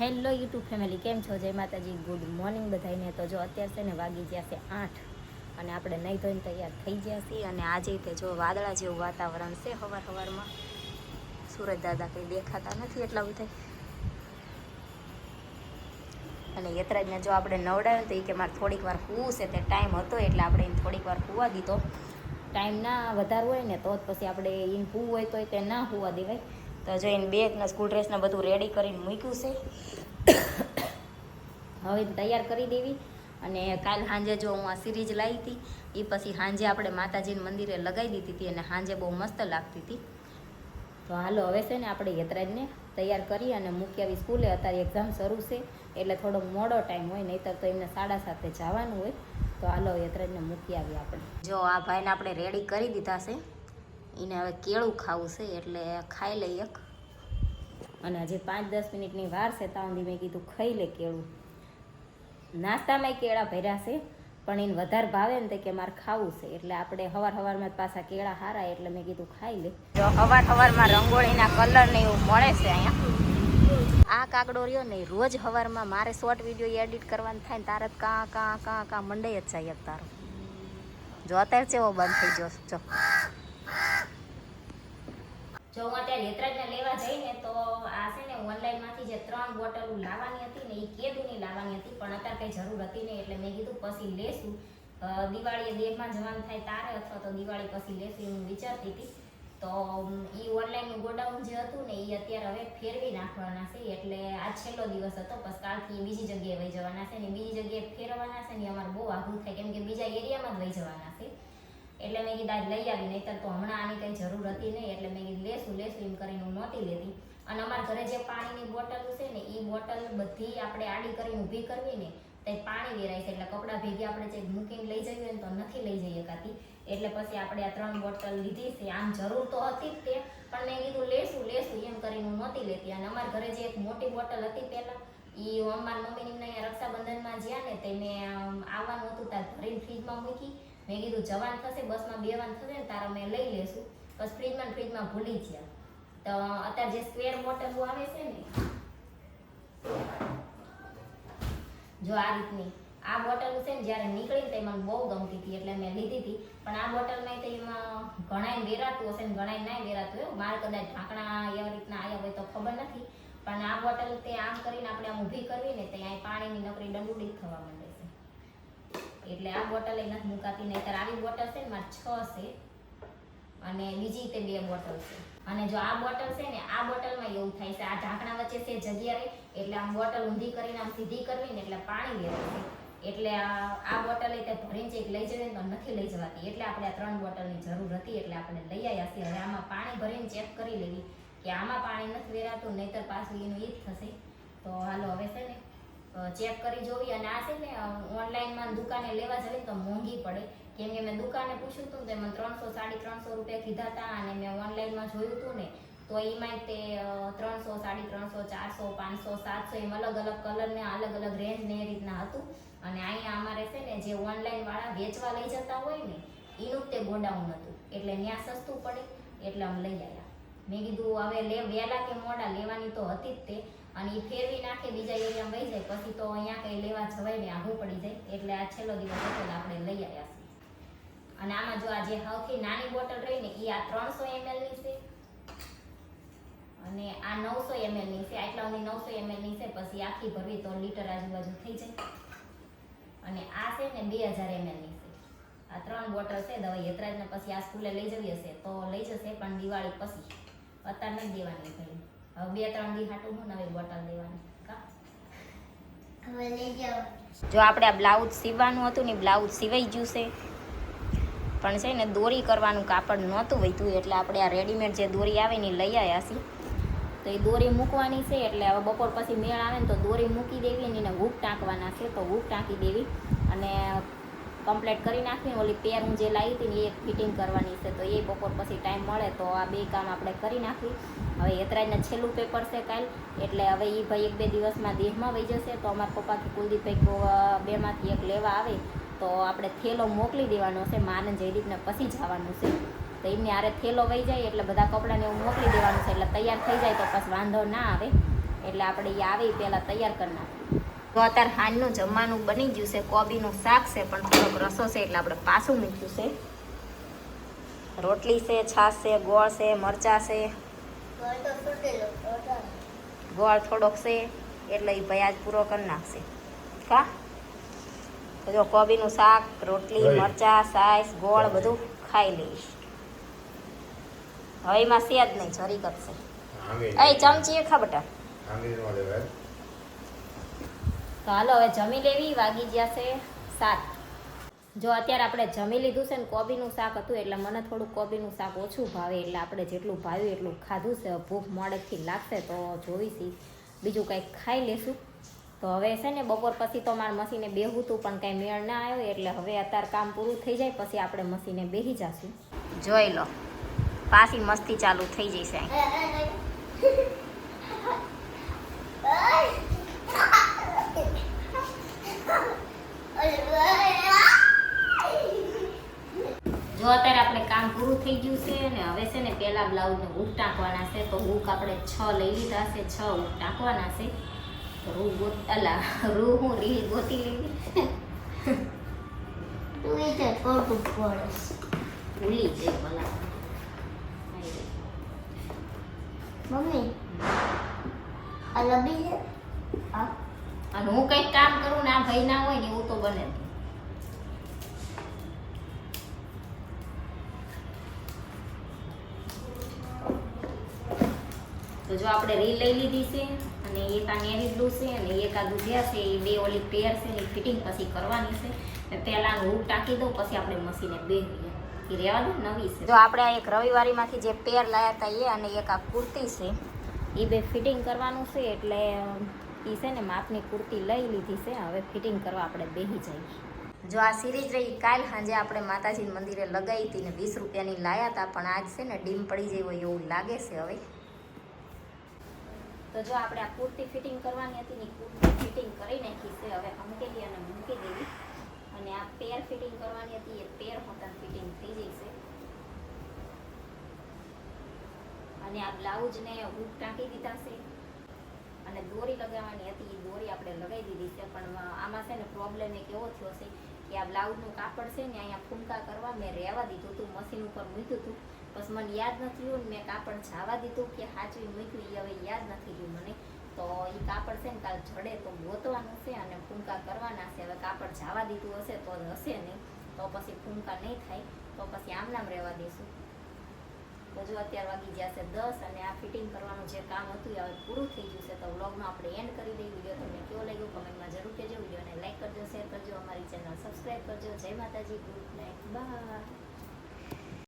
Hello YouTube family, કેમ છો? જય માતાજી, ગુડ મોર્નિંગ બધાને તો જો અત્યારે છે ને વાગી ગયા છે આઠ અને આપણે નહીં ધોઈને તૈયાર થઈ ગયા છીએ અને આજે તે જો વાદળા જેવું વાતાવરણ છે સવાર સવારમાં સુરજ દાદા કંઈ દેખાતા નથી એટલા બધા અને યતરાજને જો આપણે નવડાવ્યો તો એ કે મારે થોડીક વાર સૂવું છે, તે ટાઈમ હતો એટલે આપણે એને થોડીક વાર સૂવા દીધો. ટાઈમ ના વધારવો હોય ને તો જ પછી આપણે એને સૂવું હોય તો તે ના હોવા દેવાય. તો જોઈને બેગના સ્કૂલ ડ્રેસને બધું રેડી કરીને મૂક્યું છે. હવે તૈયાર કરી દેવી. અને કાલ સાંજે જો હું આ સિરીઝ લાવી હતી એ પછી સાંજે આપણે માતાજીના મંદિરે લગાવી દીધી હતી અને સાંજે બહુ મસ્ત લાગતી હતી. તો હાલો હવે છે ને આપણે યતરાજને તૈયાર કરી અને મૂકી આવી સ્કૂલે અત્યારે એક્ઝામ શરૂ છે, એટલે થોડો મોડો ટાઈમ હોય, નહીતર તો એમને સાડા સાતે જવાનું હોય. તો હાલો યતરાજને મૂકી આવી આપણે. જો આ ભાઈને આપણે રેડી કરી દીધા છે. એને હવે કેળું ખાવું છે, એટલે ખાઈ લઈ એક. અને હજી પાંચ દસ મિનિટની વાર છે ત્યાં સુધી મેં કીધું ખાઈ લે કેળું. નાસ્તામાં કેળા ભર્યા છે, પણ એને વધારે ભાવે ને તે કે મારે ખાવું છે, એટલે આપણે હવાર હવારમાં પાછા કેળા હારા, એટલે મેં કીધું ખાઈ લે. જો હવાર હવારમાં રંગોળીના કલર ને એવું મળે છે અહીંયા. આ કાગડો રહ્યો ને, રોજ હવારમાં મારે શોર્ટ વીડિયો એડિટ કરવાનું થાય ને, તારે કાં કાં કાં કાં મંડાઈ જ જાય તારો. જો અત્યારે ચેવો બંધ થઈ ગયો ચો જો હું અત્યારે યતરાજને લેવા જઈને તો આ છે ને ઓનલાઈનમાંથી જે ત્રણ બોટલ લાવવાની હતી ને એ કેદુની લાવવાની હતી, પણ અત્યારે કંઈ જરૂર હતી નહીં એટલે મેં કીધું પછી લેશું. દિવાળીએ દેવમાં જવાનું થાય તારે અથવા તો દિવાળી પછી લેશું હું વિચારતી હતી. તો એ ઓનલાઈનનું ગોડાઉન જે હતું ને એ અત્યારે હવે ફેરવી નાખવાના છે એટલે આ છેલ્લો દિવસ હતો પછી કાલથી બીજી જગ્યાએ વહી જવાના છે ને બીજી જગ્યાએ ફેરવવાના છે ને અમારે બહુ આઘું થાય કેમ કે બીજા એરિયામાં જ વહી જવાના છે. એટલે મેં કીધું લઈ આવી નહીં તો હમણાં આની કંઈ જરૂર હતી નહીં. એટલે મેં કીધું, લેશું લેશું. એમ કરીને હું નહોતી લેતી. અને અમારા ઘરે જે પાણીની બોટલ છે ને એ બોટલ બધી આપણે આડી કરીને ઊભી કરવી ને, તો પાણી વેરાય છે. એટલે કપડાં ભેગી આપણે જે મૂકીને લઈ જઈએ ને, તો નથી લઈ જઈ શકાતી એટલે પછી આપણે આ ત્રણ બોટલ લીધી છે. આમ જરૂર તો હતી જ તે, પણ મેં કીધું, લેશું લેશું. એમ કરીને હું નહોતી લેતી. અને અમારા ઘરે જે એક મોટી બોટલ હતી પહેલાં એ અમારા મમ્મીની અહીંયા રક્ષાબંધનમાં જ્યાં ને, તે મેં આવવાનું હતું ત્યાં ભરીને ફ્રીજમાં મૂકી. મેં કીધું, જવાન થશે, બસમાં બેવાન થશે ને તારા મેં લઈ લેશું બસ ફ્રીજમાં ફ્રીજમાં ભૂલી ગયા. તો અત્યારે જે સ્ક્વેર બોટલો આવે છે ને, જો આ રીતની, આ બોટલ છે ને જ્યારે નીકળી ને તે મને બહુ ગમતી હતી, એટલે મેં લીધી હતી. પણ આ બોટલમાં તેમાં ઘણાય વેરાતું હશે ને ઘણાય ના વેરાતું હોય. મારે કદાચ ઢાંકણા એવી રીતના આવ્યા હોય તો ખબર નથી. પણ આ બોટલ તે આમ કરીને આપણે આમ ઊભી કરવી ને ત્યાં પાણીની નકરી ડંડુડી થવા માંડે છે. એટલે આ બોટલ એ નથી મુકાતી, નહીંતર આવી બોટલ છે મારે છ છે. અને બીજી તે બે બોટલ છે. અને જો આ બોટલ છે ને, આ બોટલમાં એવું થાય છે, આ ઢાંકણા વચ્ચે છે જગ્યા રહે એટલે આમ બોટલ ઊંધી કરીને, આમ સીધી કરવી ને, એટલે પાણી લેવું એટલે આ બોટલ એ ભરીને એક લઈ જવી તો નથી લઈ જવાતી. એટલે આપણે આ ત્રણ બોટલની જરૂર હતી, એટલે આપણે લઈ આવ્યા છીએ. હવે આમાં પાણી ભરીને ચેક કરી લેવી કે આમાં પાણી નથી વેરાતું, નહીતર પાછું એનું એ જ થશે. તો હાલો, હવે છે ને ચેક કરી જોવી. અને આ છે ને ઓનલાઈનમાં દુકાને લેવા જવી તો મોંઘી પડે. કેમ કે મેં દુકાને પૂછ્યું હતું તો એમાં ત્રણસો, સાડી ત્રણસો રૂપિયા કીધા હતા અને મેં ઓનલાઈનમાં જોયું હતું ને, તો એમાંય તે ત્રણસો, સાડી ત્રણસો, ચારસો, પાંચસો, સાતસો એમ અલગ અલગ કલર ને અલગ અલગ રેન્જ ને એ રીતના હતું. અને અહીંયા અમારે છે ને જે ઓનલાઈન વાળા વેચવા લઈ જતા હોય ને, એનું તે ગોડાઉન હતું. એટલે ત્યાં સસ્તું પડે, એટલે અમે લઈ આવ્યા મેં કીધું હવે લે વહેલા કે મોડા લેવાની તો હતી જ તે. અને એ ફેરવી નાખે બીજા એરિયામાં વહી જાય. પછી તો અહીંયા કંઈ લેવા જવાય ને આઘું પડી જાય. એટલે આ છેલ્લો દિવસ હતો આપણે લઈ આવ્યા છીએ. અને આમાં જો આ જે સૌથી નાની બોટલ રહી ને એ આ ત્રણસો એમએલની છે. અને આ નવસો એમએલની છે. આટલા સુધી નવસો એમએલની છે, પછી આખી ભરવી તો લીટર આજુબાજુ થઈ જાય. અને આ છે ને બે હજાર એમએલની છે. આ ત્રણ બોટલ છે દવા યતરાજને પછી આ સ્કૂલે લઈ જવી હશે તો લઈ જશે, પણ દિવાળી પછી. અત્યારે નથી દેવાની ભાઈ હવે બે ત્રણ દી હાટું હું નવી બોટલ દેવાની. જો આપણે આ બ્લાઉઝ સીવવાનું હતું ને બ્લાઉઝ સિવાઈ ગયું છે. પણ છે ને દોરી કરવાનું કાપડ નહોતું વૈતું એટલે આપણે આ રેડીમેડ જે દોરી આવે ને લઈ આવ્યા છીએ. તો એ દોરી મૂકવાની છે એટલે હવે બપોર પછી મેળ આવે ને તો દોરી મૂકી દેવી અને એને હૂક ટાંકવાના છે તો હૂક ટાંકી દેવી. અને કમ્પ્લીટ કરી નાખીને ઓલી પેર હું જે લાવી હતી ને એ ફિટિંગ કરવાની છે. તો એ બપોર પછી ટાઈમ મળે તો આ બે કામ આપણે કરી નાખી હવે યતરાજના છેલ્લું પેપર છે કાલ. એટલે હવે એ ભાઈ એક બે દિવસમાં દેહમાં વહી જશે. તો અમારા પપ્પાથી કુલદીપભાઈ બેમાંથી એક લેવા આવે. તો આપણે થેલો મોકલી દેવાનો છે. માને જયદીપને પછી જવાનું છે. તો એમને આરે થેલો વહી જાય એટલે બધા કપડાને એવું મોકલી દેવાનું છે. એટલે તૈયાર થઈ જાય તો પછી વાંધો ના આવે. એટલે આપણે એ આવે પહેલાં તૈયાર કરી નાખીએ. તો અત્યારે હાંજનું જમવાનું બની ગયું છે. કોબીનું શાક છે પણ થોડોક રસો છે એટલે આપણે પાછું મૂક્યું છે. રોટલી છે છાશ છે ગોળ છે મરચાં છે. ગોળ થોડોક છે એટલે એ ભયાજ પૂરો કરી નાખશે. કા? જો કોબીનું શાક રોટલી. મરચાં સાઈસ ગોળ બધું ખાઈ લઈશ. હવે એમાં છે જ નહીં જરી કરશે એ ચમચી એ ખા બટા. તો હાલો, હવે જમી લેવી, વાગી જશે સાત. જો અત્યારે આપણે જમી લીધું છે ને, કોબીનું શાક હતું એટલે મને થોડું કોબીનું શાક ઓછું ભાવે એટલે આપણે જેટલું ભાવ્યું એટલું ખાધું છે. ભૂખ મોડેથી લાગશે તો જોઈશી બીજું કંઈક ખાઈ લેશું. તો હવે છે ને, બપોર પછી તો મારા મસીને બેહું હતું, પણ કાંઈ મેળ ના આવ્યો એટલે હવે અત્યારે કામ પૂરું થઈ જાય, પછી આપણે મસીને બેસી જશું. જોઈ લો, પાછી મસ્તી ચાલુ થઈ જશે એ, એ, એ. જો અત્યારે આપણે કામ પૂરું થઈ ગયું છે ને હવે છે ને પહેલા બ્લાઉઝને હૂક ટાંકવાના છે તો હૂક આપણે છ લઈ લીધા છે છ હૂક ટાંકવાના છે. રૂ ગોત અલા રૂ હું રીલ ગોતી લીધી. તું એ છે ખોટું પડે ભૂલી જઈ ભલા. મમ્મી આ લબી છે? હા. અને હું કંઈક કામ કરું ને આ ભાઈ ના હોય ને એવું તો બને તો જો આપણે રીલ લઈ લીધી છે અને એક આ નેવી બ્લુ છે અને એક આ દુધિયા છે એ બે ઓલી પેર છે ને ફિટિંગ પછી કરવાની છે. ને પહેલાં હૂક ટાંકી દઉં પછી આપણે મશીને બેહીએ. એ રહેવા દઉં નવી છે. જો આપણે આ એક રવિવારીમાંથી જે પેર લાયા હતા એ અને એક આ કુર્તી છે. એ બે ફિટિંગ કરવાનું છે એટલે એ છે ને માપની કુર્તી લઈ લીધી છે હવે ફિટિંગ કરવા આપણે બેસી જઈએ. જો આ સિરીઝ રહી કાલ સાંજે આપણે માતાજી મંદિરે લગાવી હતી ને વીસ રૂપિયાની લાયા હતા પણ આજ છે ને ડીમ પડી જાય હોય એવું લાગે છે હવે. તો જો આપણે આ કુર્તી ફિટિંગ કરવાની હતી ને કુર્તી ફિટિંગ કરી નાખી છે, હવે હમકેલી અને મૂકી દેવી. અને આ પેર ફિટિંગ કરવાની હતી, એ પેર હોતા ફિટિંગ થઈ જશે અને આ બ્લાઉઝને હૂક ટાંકી દીધા છે. અને દોરી લગાવવાની હતી, એ દોરી આપણે લગાવી દીધી છે. પણ આમાં છે ને પ્રોબ્લેમ એક એવો થયો છે કે આ બ્લાઉઝનું કાપડ છે ને અહીંયા ફૂંકા કરવા મેં રહેવા દીધું હતું, મશીન ઉપર મૂક્યું હતું. બસ મને યાદ નથી રહ્યું મેં કાપડ જવા દીધું કે હાચવી મૂક્યું હવે યાદ નથી રહ્યું મને. તો એ કાપડ છે ને કાલ જડે તો ગોતવાનું છે અને ફૂંકા કરવાના છે. હવે કાપડ જવા દીધું હશે તો હશે નહીં તો પછી ફૂંકા નહીં થાય, તો પછી આમ નામ રહેવા દઈશું તો જો અત્યારે વાગી ગયા છે દસ અને આ ફિટિંગ કરવાનું જે કામ હતું એ હવે પૂરું થઈ ગયું છે. તો વ્લોગમાં આપણે એન્ડ કરી દઈએ. વીડિયો તમને કેવો લાગ્યો કમેન્ટમાં જરૂર કહેજો. વિડીયોને લાઈક કરજો, શેર કરજો, અમારી ચેનલ સબસ્ક્રાઈબ કરજો. જય માતાજી, ગુડ નાઇટ. બાય.